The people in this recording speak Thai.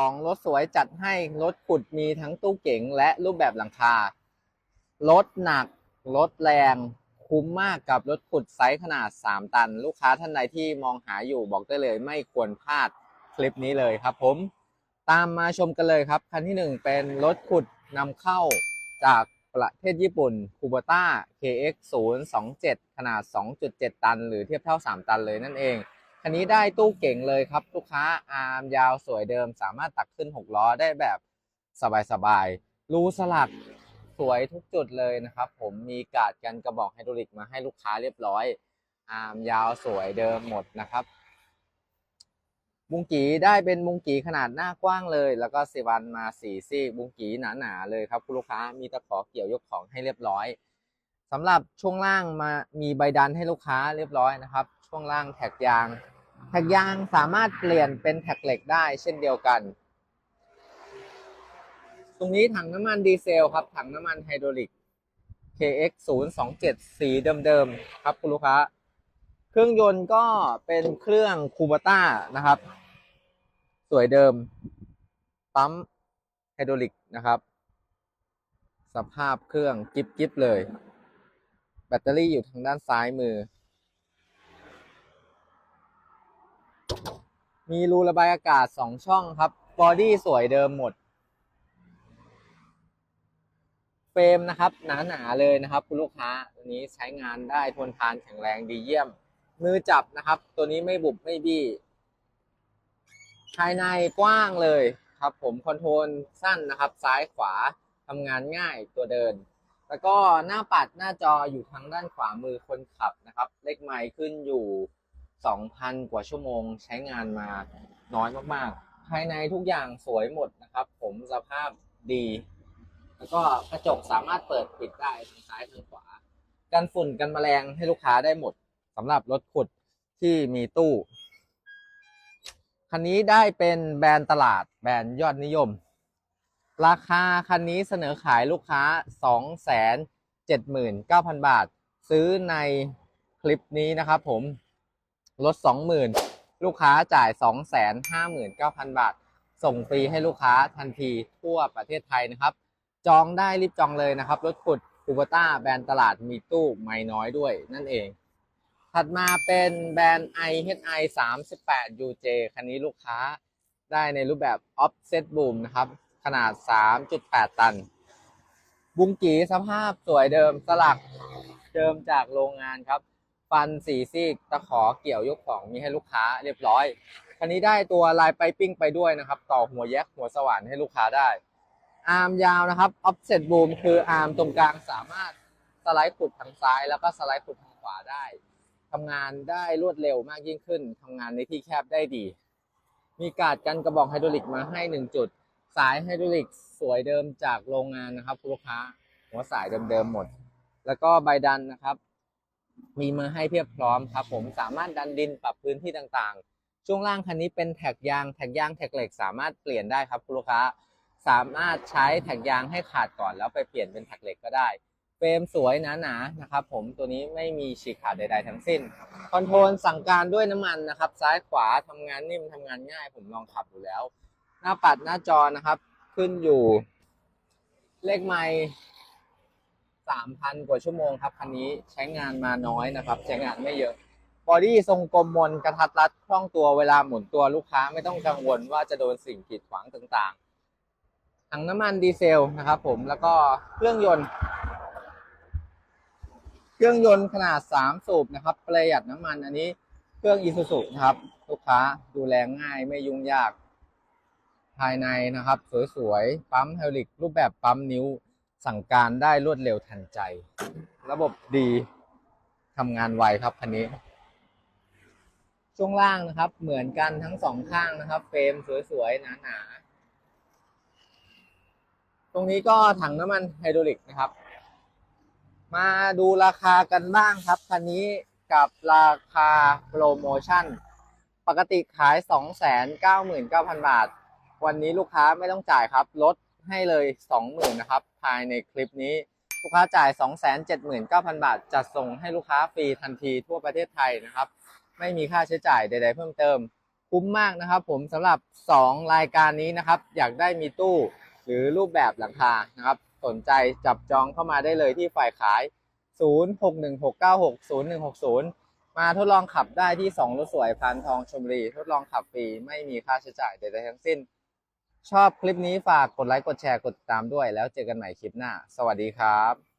2 รถสวยจัดให้รถขุดมีทั้งตู้เก๋งและรูปแบบหลังคา รถหนัก รถแรง คุ้มมากกับรถขุดไซส์ขนาด 3 ตัน ลูกค้าท่านใดที่มองหาอยู่บอกได้เลยไม่ควรพลาดคลิปนี้เลยครับผม ตามมาชมกันเลยครับ คันที่ 1 เป็นรถขุดนำเข้าจากประเทศญี่ปุ่น Kubota KX 0 2 7ขนาด 2.7 ตัน หรือเทียบเท่า 3 ตันเลยนั่นเอง คันนี้ได้ตู้เก่งเลยครับ ลูกค้าอาร์มยาวสวยเดิม สามารถตักขึ้น 6 ล้อได้แบบสบายๆรูสลักสวยทุกจุดเลยนะครับ ผมมีกาดกันกระบอกไฮดรอลิกมาให้ลูกค้าเรียบร้อย อาร์มยาวสวยเดิมหมดนะครับบุงกีได้เป็นบุงกีขนาดหน้ากว้างเลย แล้วก็สิวันมาสี่ซี่บุงกีหนาๆเลยครับคุณลูกค้ามีตะขอเกี่ยวยกของให้เรียบร้อยสำหรับช่วงล่างมามีใบดันให้ลูกค้าเรียบร้อยนะครับ ช่วงล่างแท็กยาง แท็กยางสามารถเปลี่ยนเป็นแท็กเหล็กได้เช่นเดียวกัน ตรงนี้ถังน้ำมันดีเซลครับ ถังน้ำมันไฮดรอลิก KX 0 2 7สีเดิมๆครับคุณลูกค้า เครื่องยนต์ก็เป็นเครื่องคูบ a ต้านะครับ สวยเดิม ปั๊มไฮดรอลิกนะครับ สภาพเครื่องกิบกิบเลย แบตเตอรี่อยู่ทางด้านซ้ายมือ มีรูระบายอากาศ2ช่องครับ บอดี้สวยเดิมหมด เฟรมนะครับ หนาๆเลยนะครับคุณลูกค้าตัวนี้ใช้งานได้ทนทานแข็งแรงดีเยี่ยม มือจับนะครับ ตัวนี้ไม่บุบไม่บี้ภายในกว้างเลยครับผมคอนโทรลสั้นนะครับ ซ้ายขวาทำงานง่ายตัวเดิน แล้วก็หน้าปัดหน้าจออยู่ทางด้านขวามือคนขับนะครับ เลขไมล์ขึ้นอยู่ 2,000 กว่าชั่วโมงใช้งานมาน้อยมากๆ ภายในทุกอย่างสวยหมดนะครับ ผมสภาพดี แล้วก็กระจกสามารถเปิดปิดได้ทางซ้ายทางขวา กันฝุ่นกันแมลงให้ลูกค้าได้หมดสำหรับรถขุดที่มีตู้คันนี้ได้เป็นแบรนด์ตลาดแบรนด์ยอดนิยม ราคาคันนี้เสนอขายลูกค้า 279,000 บาท ซื้อในคลิปนี้นะครับผม ลด 20,000 ลูกค้าจ่าย 259,000 บาท ส่งฟรีให้ลูกค้าทันทีทั่วประเทศไทยนะครับ จองได้รีบจองเลยนะครับ รถขุดคูบต้าแบรนด์ตลาดมีตู้ไม่น้อยด้วยนั่นเอง ถัดมาเป็นแบรนด์ IHI 38 UJ คันนี้ลูกค้าได้ในรูปแบบ Offset Boom นะครับ ขนาด 3.8 ตัน บุงกีสภาพสวยเดิมสลักเดิมจากโรงงานครับ ฟันสีซีกตะขอเกี่ยวยกของมีให้ลูกค้าเรียบร้อย คันนี้ได้ตัวลายไปปิ้งไปด้วยนะครับ ต่อหัวแยกหัวสว่านให้ลูกค้าได้ อาร์มยาวนะครับ offset boom คืออาร์มตรงกลางสามารถสไลด์ขุดทางซ้าย แล้วก็สไลด์ขุดทางขวาได้ทำงานได้รวดเร็วมากยิ่งขึ้นทำงานในที่แคบได้ดี มีกาดกันกระบอกไฮดรอลิกมาให้หนึ่งจุด สายไฮดรอลิกสวยเดิมจากโรงงานนะครับคุณลูกค้า หัวสายเดิมๆหมด แล้วก็ใบดันนะครับ มีมาให้เพียบพร้อมครับผมสามารถดันดินปรับพื้นที่ต่างๆ ช่วงล่างคันนี้เป็นแท็กยางแท็กยางแท็กเหล็กสามารถเปลี่ยนได้ครับคุณลูกค้า สามารถใช้แท็กยางให้ขาดก่อนแล้วไปเปลี่ยนเป็นแท็กเหล็กก็ได้เฟรมสวยหนาๆนนะครับผมตัวนี้ไม่มีฉีกขาดใด ๆ ทั้งสิ้น คอนโทรลสั่งการด้วยน้ำมันนะครับ ซ้ายขวาทำงานนิ่มทำงานง่าย ผมลองขับดูแล้ว หน้าปัดหน้าจอนะครับ ขึ้นอยู่ เลขไมล์ สามพันกว่าชั่วโมงครับคันนี้ใช้งานมาน้อยนะครับ ใช้งานไม่เยอะบอดี้ทรงกลมมนกระทัดรัดคล่องตัวเวลาหมุนตัวลูกค้าไม่ต้องกังวลว่าจะโดนสิ่งกีดขวางต่างๆถังน้ำมันดีเซลนะครับผมแล้วก็เครื่องยนต์ เครื่องยนต์ขนาด 3 สูบนะครับ ประหยัดน้ำมันอันนี้เครื่องอีซูซุนะครับ ลูกค้าดูแลง่ายไม่ยุ่งยาก ภายในนะครับ สวยๆปั๊มไฮดรลิกรูปแบบปั๊มนิ้ว สั่งการได้รวดเร็วทันใจ ระบบดีทำงานไวครับคันนี้ ช่วงล่างนะครับ เหมือนกันทั้งสองข้างนะครับ เฟรมสวยๆหนาๆ ตรงนี้ก็ถังน้ำมันไฮดรอลิกนะครับ มาดูราคากันบ้างครับคันนี้กับราคาโปรโมชั่น ปกติขาย 299,000 บาท วันนี้ลูกค้าไม่ต้องจ่ายครับลด ให้เลย 20,000นะครับ ภายในคลิปนี้ ลูกค้าจ่าย 279,000 บาท จัดส่งให้ลูกค้าฟรีทันทีทั่วประเทศไทยนะครับ ไม่มีค่าใช้จ่ายใด ๆ เพิ่มเติม คุ้มมากนะครับ ผมสำหรับ 2 รายการนี้นะครับ อยากได้มีตู้หรือรูปแบบหลังคานะครับ สนใจจับจองเข้ามาได้เลยที่ฝ่ายขาย 0616960160มาทดลองขับได้ที่ 2 รถสวยพันทองชมรี ทดลองขับฟรี ไม่มีค่าใช้จ่ายใดๆทั้งสิ้น ชอบคลิปนี้ฝากกดไลค์กดแชร์กดติดตามด้วย แล้วเจอกันใหม่คลิปหน้า สวัสดีครับ